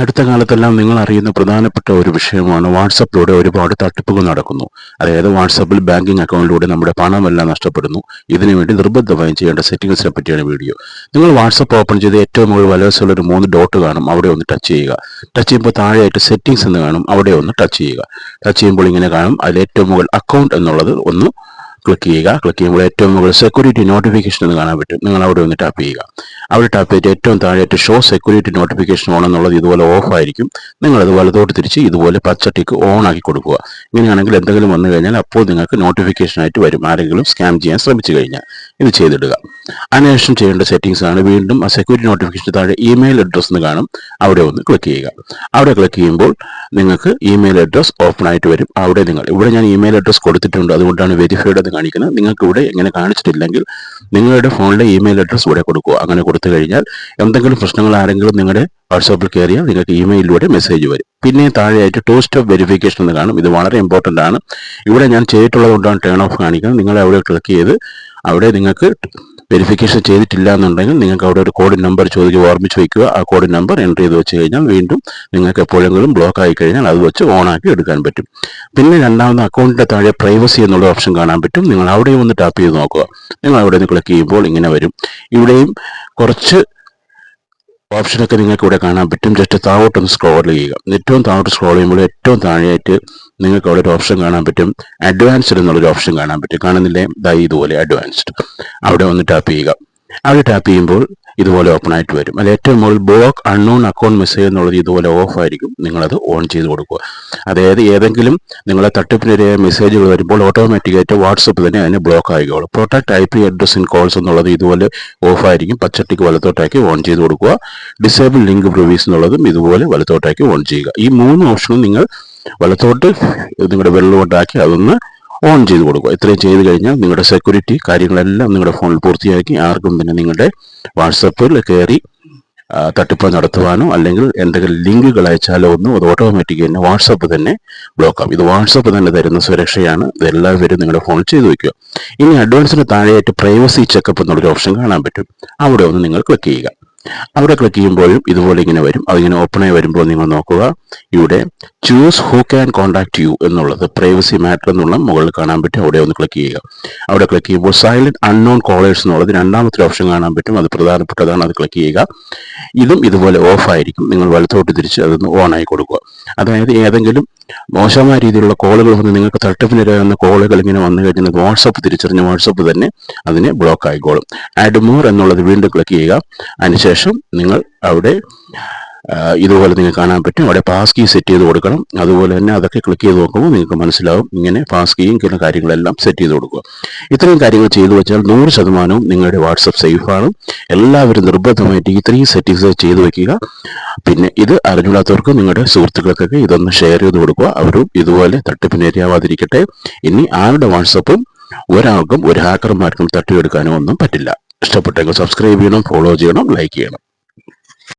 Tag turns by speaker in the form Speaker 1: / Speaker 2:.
Speaker 1: അടുത്ത കാലത്തെല്ലാം നിങ്ങൾ അറിയുന്ന പ്രധാനപ്പെട്ട ഒരു വിഷയമാണ് വാട്സപ്പിലൂടെ ഒരുപാട് തട്ടിപ്പുകൾ നടക്കുന്നു. അതായത് വാട്സപ്പിൽ ബാങ്കിങ് അക്കൗണ്ടിലൂടെ നമ്മുടെ പണമെല്ലാം നഷ്ടപ്പെടുന്നു. ഇതിനുവേണ്ടി നിർബന്ധമായും ചെയ്യേണ്ട സെറ്റിംഗ്സിനെ പറ്റിയാണ് വീഡിയോ. നിങ്ങൾ വാട്സപ്പ് ഓപ്പൺ ചെയ്ത് ഏറ്റവും മുകളിൽ വലവശമുള്ള ഒരു മൂന്ന് ഡോട്ട് കാണും അവിടെ ഒന്ന് ടച്ച് ചെയ്യുക. ടച്ച് ചെയ്യുമ്പോൾ താഴെയായിട്ട് സെറ്റിംഗ്സ് എന്ന് കാണും അവിടെ ഒന്ന് ടച്ച് ചെയ്യുക. ടച്ച് ചെയ്യുമ്പോൾ ഇങ്ങനെ കാണും അതിൽ ഏറ്റവും മുകളിൽ അക്കൗണ്ട് എന്നുള്ളത് ഒന്ന് ക്ലിക്ക് ചെയ്യുക. ക്ലിക്ക് ചെയ്യുമ്പോൾ ഏറ്റവും മുകളിൽ സെക്യൂരിറ്റി നോട്ടിഫിക്കേഷൻ എന്ന് കാണാൻ പറ്റും. നിങ്ങൾ അവിടെ ഒന്ന് ടാപ്പ് ചെയ്യുക. അവിടെ ചെയ്തിട്ട് ഏറ്റവും താഴെയായിട്ട് ഷോ സെക്യൂരിറ്റി നോട്ടിഫിക്കേഷൻ ഓൺ എന്നുള്ളത് ഇതുപോലെ ഓഫ് ആയിരിക്കും. നിങ്ങൾ അത് വലതോട്ട് തിരിച്ച് ഇതുപോലെ പച്ച ടിക്ക് ഓൺ ആക്കി കൊടുക്കുക. ഇങ്ങനെയാണെങ്കിൽ എന്തെങ്കിലും വന്നു കഴിഞ്ഞാൽ അപ്പോൾ നിങ്ങൾക്ക് നോട്ടിഫിക്കേഷൻ ആയിട്ട് വരും. ആരെങ്കിലും സ്കാം ചെയ്യാൻ ശ്രമിച്ചു കഴിഞ്ഞാൽ ഇത് ചെയ്തിടുക. അതിനുശേഷം ചെയ്യേണ്ട സെറ്റിംഗ്സ് ആണ്. വീണ്ടും ആ സെക്യൂരിറ്റി നോട്ടിഫിക്കേഷൻ താഴെ ഇമെയിൽ അഡ്രസ്സ് എന്ന് കാണും. അവിടെ ഒന്ന് ക്ലിക്ക് ചെയ്യുക. അവിടെ ക്ലിക്ക് ചെയ്യുമ്പോൾ നിങ്ങൾക്ക് ഇമെയിൽ അഡ്രസ്സ് ഓപ്പൺ ആയിട്ട് വരും. അവിടെ നിങ്ങൾ ഇവിടെ ഞാൻ ഇമെയിൽ അഡ്രസ്സ് കൊടുത്തിട്ടുണ്ട്. അതുകൊണ്ടാണ് വെരിഫൈഡ് എന്ന് കാണിക്കുന്നത്. നിങ്ങൾക്ക് ഇവിടെ എങ്ങനെ കാണിച്ചിട്ടില്ലെങ്കിൽ നിങ്ങളുടെ ഫോണിലെ ഇമെയിൽ അഡ്രസ്സ് ഇവിടെ കൊടുക്കുക. അങ്ങനെ കൊടുത്തു കഴിഞ്ഞാൽ എന്തെങ്കിലും പ്രശ്നങ്ങൾ ആരെങ്കിലും നിങ്ങളുടെ വാട്സാപ്പിൽ കയറിയാൽ നിങ്ങൾക്ക് ഇമെയിലിലൂടെ മെസ്സേജ് വരും. പിന്നെ താഴെയായിട്ട് ടോസ്റ്റ് ഓഫ് വെരിഫിക്കേഷൻ എന്ന് കാണും. ഇത് വളരെ ഇമ്പോർട്ടന്റ് ആണ്. ഇവിടെ ഞാൻ ചെയ്തിട്ടുള്ളത് കൊണ്ടാണ് ടേൺ ഓഫ് കാണിക്കുന്നത്. നിങ്ങൾ അവിടെ ക്ലിക്ക് ചെയ്ത് അവിടെ നിങ്ങൾക്ക് വെരിഫിക്കേഷൻ ചെയ്തിട്ടില്ല എന്നുണ്ടെങ്കിൽ നിങ്ങൾക്ക് അവിടെ ഒരു കോഡ് നമ്പർ ചോദിക്കുക ഓർമ്മിച്ച് വയ്ക്കുക ആ കോഡ് നമ്പർ എന്റർ ചെയ്ത് വെച്ച് കഴിഞ്ഞാൽ വീണ്ടും നിങ്ങൾക്ക് എപ്പോഴെങ്കിലും ബ്ലോക്ക് ആയി കഴിഞ്ഞാൽ അത് വെച്ച് ഓൺ ആക്കി എടുക്കാൻ പറ്റും. പിന്നെ രണ്ടാമത് അക്കൗണ്ടിന്റെ താഴെ പ്രൈവസി എന്നുള്ള ഓപ്ഷൻ കാണാൻ പറ്റും. നിങ്ങൾ അവിടെയും ഒന്ന് ടാപ്പ് ചെയ്ത് നോക്കുക. നിങ്ങൾ അവിടെ നിന്ന് ക്ലിക്ക് ചെയ്യുമ്പോൾ ഇങ്ങനെ വരും. ഇവിടെയും കുറച്ച് ഓപ്ഷനൊക്കെ നിങ്ങൾക്ക് ഇവിടെ കാണാൻ പറ്റും. ജസ്റ്റ് താഴോട്ടൊന്ന് സ്ക്രോൾ ചെയ്യുക. ഏറ്റവും താഴോട്ട് സ്ക്രോൾ ചെയ്യുമ്പോൾ ഏറ്റവും താഴെയായിട്ട് നിങ്ങൾക്ക് അവിടെ ഒരു ഓപ്ഷൻ കാണാൻ പറ്റും. അഡ്വാൻസ്ഡ് എന്നുള്ളൊരു ഓപ്ഷൻ കാണാൻ പറ്റും. കാണുന്നില്ലേ? ഇതായി ഇതുപോലെ അഡ്വാൻസ്ഡ് അവിടെ ഒന്ന് ടാപ്പ് ചെയ്യുക. അവിടെ ടാപ്പ് ചെയ്യുമ്പോൾ ഇതുപോലെ ഓപ്പൺ ആയിട്ട് വരും. അതിൽ ഏറ്റവും മുകളിൽ ബ്ലോക്ക് അൺനോൺ അക്കൗണ്ട് മെസ്സേജ് എന്നുള്ളത് ഇതുപോലെ ഓഫ് ആയിരിക്കും. നിങ്ങളത് ഓൺ ചെയ്ത് കൊടുക്കുക. അതായത് ഏതെങ്കിലും നിങ്ങളെ തട്ടിപ്പിനെതിരെ മെസ്സേജുകൾ വരുമ്പോൾ ഓട്ടോമാറ്റിക്കായിട്ട് വാട്സപ്പ് തന്നെ അതിനെ ബ്ലോക്ക് ആയിക്കോളും. Protect I P address in calls എന്നുള്ളത് ഇതുപോലെ ഓഫ് ആയിരിക്കും. പച്ചട്ടിക്ക് വലത്തോട്ടാക്കി ഓൺ ചെയ്ത് കൊടുക്കുക. ഡിസേബിൾ ലിങ്ക് പ്രിവീസ് എന്നുള്ളതും ഇതുപോലെ വലത്തോട്ടാക്കി ഓൺ ചെയ്യുക. ഈ മൂന്ന് ഓപ്ഷനും നിങ്ങൾ വലത്തോട്ട് നിങ്ങളുടെ വെള്ളമുണ്ടാക്കി അതൊന്ന് ഓൺ ചെയ്ത് കൊടുക്കുക. ഇത്രയും ചെയ്ത് കഴിഞ്ഞാൽ നിങ്ങളുടെ സെക്യൂരിറ്റി കാര്യങ്ങളെല്ലാം നിങ്ങളുടെ ഫോണിൽ പൂർത്തിയാക്കി ആർക്കും പിന്നെ നിങ്ങളുടെ വാട്സപ്പിൽ കയറി തട്ടിപ്പ് നടത്തുവാനോ അല്ലെങ്കിൽ എന്തെങ്കിലും ലിങ്കുകൾ അയച്ചാലോ ഒന്നും അത് ഓട്ടോമാറ്റിക് തന്നെ വാട്സപ്പ് തന്നെ ബ്ലോക്ക് ആവും. ഇത് വാട്സപ്പ് തന്നെ തരുന്ന സുരക്ഷയാണ്. ഇതെല്ലാവരും നിങ്ങളുടെ ഫോണിൽ ചെയ്തു വയ്ക്കുക. ഇനി അഡ്വാൻസിന് താഴെയായിട്ട് പ്രൈവസി ചെക്കപ്പ് എന്നുള്ളൊരു ഓപ്ഷൻ കാണാൻ പറ്റും. അവിടെ ഒന്ന് നിങ്ങൾ ക്ലിക്ക് ചെയ്യുക. അവിടെ ക്ലിക്ക് ചെയ്യുമ്പോഴും ഇതുപോലെ ഇങ്ങനെ വരും. അതിങ്ങനെ ഓപ്പണായി വരുമ്പോൾ നിങ്ങൾ നോക്കുക ഇവിടെ choose who can contact you എന്നുള്ളത് പ്രൈവസി മാറ്റർ എന്നുള്ള മുകളിൽ കാണാൻ പറ്റും. അവിടെ ഒന്ന് ക്ലിക്ക് ചെയ്യുക. അവിടെ ക്ലിക്ക് ചെയ്യുമ്പോൾ സൈലന്റ് അൺനോൺ കോളേഴ്സ് എന്നുള്ളത് രണ്ടാമത്തെ ഓപ്ഷൻ കാണാൻ പറ്റും. അത് പ്രധാനപ്പെട്ടതാണ്. അത് ക്ലിക്ക് ചെയ്യുക. ഇതും ഇതുപോലെ ഓഫ് ആയിരിക്കും. നിങ്ങൾ വലത്തോട്ട് തിരിച്ച് അതൊന്ന് ഓൺ ആയി കൊടുക്കുക. അതായത് ഏതെങ്കിലും മോശമായ രീതിയിലുള്ള കോളുകൾ വന്ന് നിങ്ങൾക്ക് തട്ടിപ്പിനിരയാകുന്ന കോളുകൾ ഇങ്ങനെ വന്നു കഴിഞ്ഞാൽ വാട്സപ്പ് തിരിച്ചറിഞ്ഞ് വാട്സപ്പ് തന്നെ അതിനെ ബ്ലോക്ക് ആയിക്കോളും. ആഡ് മോർ എന്നുള്ളത് വീണ്ടും ക്ലിക്ക് ചെയ്യുക. അതിനുശേഷം നിങ്ങൾ അവിടെ ഇതുപോലെ നിങ്ങൾക്ക് കാണാൻ പറ്റും. അവിടെ പാസ് കീ സെറ്റ് ചെയ്ത് കൊടുക്കണം. അതുപോലെ തന്നെ അതൊക്കെ ക്ലിക്ക് ചെയ്ത് നോക്കുമ്പോൾ നിങ്ങൾക്ക് മനസ്സിലാവും ഇങ്ങനെ പാസ് കീയും ഇങ്ങനെ കാര്യങ്ങളെല്ലാം സെറ്റ് ചെയ്ത് കൊടുക്കുക. ഇത്രയും കാര്യങ്ങൾ ചെയ്തു വെച്ചാൽ നൂറ് ശതമാനവും നിങ്ങളുടെ വാട്സപ്പ് സേഫാണ് എല്ലാവരും നിർബന്ധമായിട്ട് ഇത്രയും സെറ്റിങ്സ് ചെയ്തു വെക്കുക. പിന്നെ ഇത് അറിഞ്ഞില്ലാത്തവർക്ക് നിങ്ങളുടെ സുഹൃത്തുക്കൾക്കൊക്കെ ഇതൊന്ന് ഷെയർ ചെയ്ത് കൊടുക്കുക. അവരും ഇതുപോലെ തട്ടിപ്പിനേരിയാവാതിരിക്കട്ടെ ഇനി ആരുടെ വാട്സപ്പും ഒരാൾക്കും ഒരു ഹാക്കർമാർക്കും തട്ടിയെടുക്കാനോ ഒന്നും പറ്റില്ല. ഇഷ്ടപ്പെട്ടെങ്കിൽ സബ്സ്ക്രൈബ് ചെയ്യണം ഫോളോ ചെയ്യണം ലൈക്ക് ചെയ്യണം.